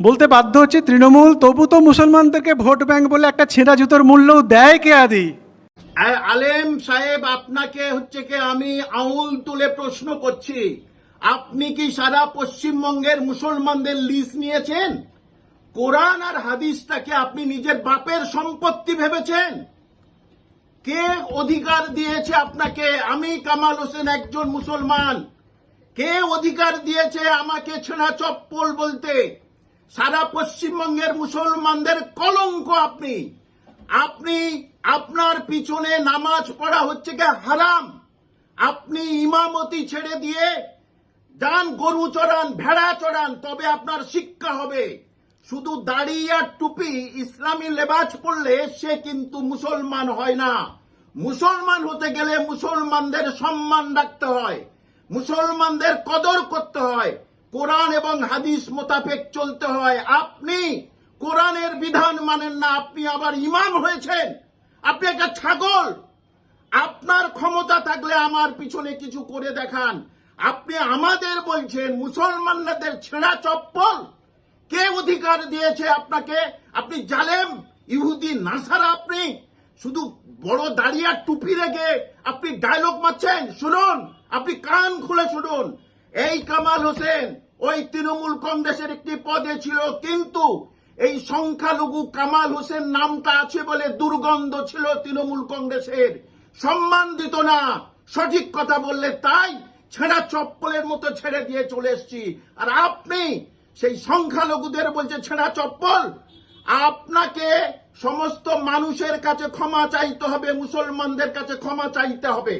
বলতে বাধ্য হচ্ছে, তৃণমূল, তবু তো মুসলমানদেরকে ভোট ব্যাংক বলে একটা ছেঁড়া জুতোর মূল্য দেয় কে আদি? আলেম সাহেব, আপনাকে হচ্ছে কি আমি আঙুল তুলে প্রশ্ন করছি। আপনি কি সারা পশ্চিমবঙ্গের মুসলমানদের লিস্ট নিয়েছেন? কোরআন আর হাদিসটাকে আপনি নিজের বাপের সম্পত্তি ভেবেছেন? কে অধিকার দিয়েছে আপনাকে? আমি কামাল হোসেন একজন মুসলমান। কে অধিকার দিয়েছে আমাকে ছেঁড়া চপ্পল বলতে? সারা পশ্চিমবঙ্গের মুসলমানদের কলঙ্ক আপনি। আপনি, আপনার পিছনে নামাজ পড়া হচ্ছে কি হারাম? আপনি ইমামতি ছেড়ে দিয়ে যান, গরু চড়ান, ভেড়া চড়ান, তবে আপনার শিক্ষা হবে। শুধু দাড়ি আর টুপি ইসলামী লেবাজ পড়লে সে কিন্তু মুসলমান হয় না। মুসলমান হতে গেলে মুসলমানদের সম্মান রাখতে হয়। মুসলমানদের কদর করতে কোরআন এবং হাদিস মোতাবেক চলতে হয়। আপনি কোরআনের বিধান মানেন না, আপনি আবার ইমাম হয়েছেন। আপনি একটা ছাগল। আপনার ক্ষমতা থাকলে আমার পিছনে কিছু করে দেখান। আপনি আমাদের বলছেন, মুসলমানদের ছেঁড়া চপ্পল। কে অধিকার দিয়েছে আপনাকে? আপনি জালেম, ইহুদি, নাসারা আপনি। শুধু বড় দাঁড়িয়ে টুপি রেখে আপনি ডায়লগ মারছেন। শুনুন, আপনি কান খুলে শুনুন। এই কামাল হোসেন ওই তৃণমূল কংগ্রেসের একটি পদে ছিল, কিন্তু এই সংখ্যালঘু কামাল হোসেন নামটা আছে বলে দুর্গন্ধ ছিল তৃণমূল কংগ্রেসের। সম্মান দিত না, সঠিক কথা বললে তাই ছেঁড়া চপ্পলের মতো ছেড়ে দিয়ে চলে এসছি। আর আপনি সেই সংখ্যালঘুদের বলছে ছেঁড়া চপ্পল, আপনাকে সমস্ত মানুষের কাছে ক্ষমা চাইতে হবে, মুসলমানদের কাছে ক্ষমা চাইতে হবে।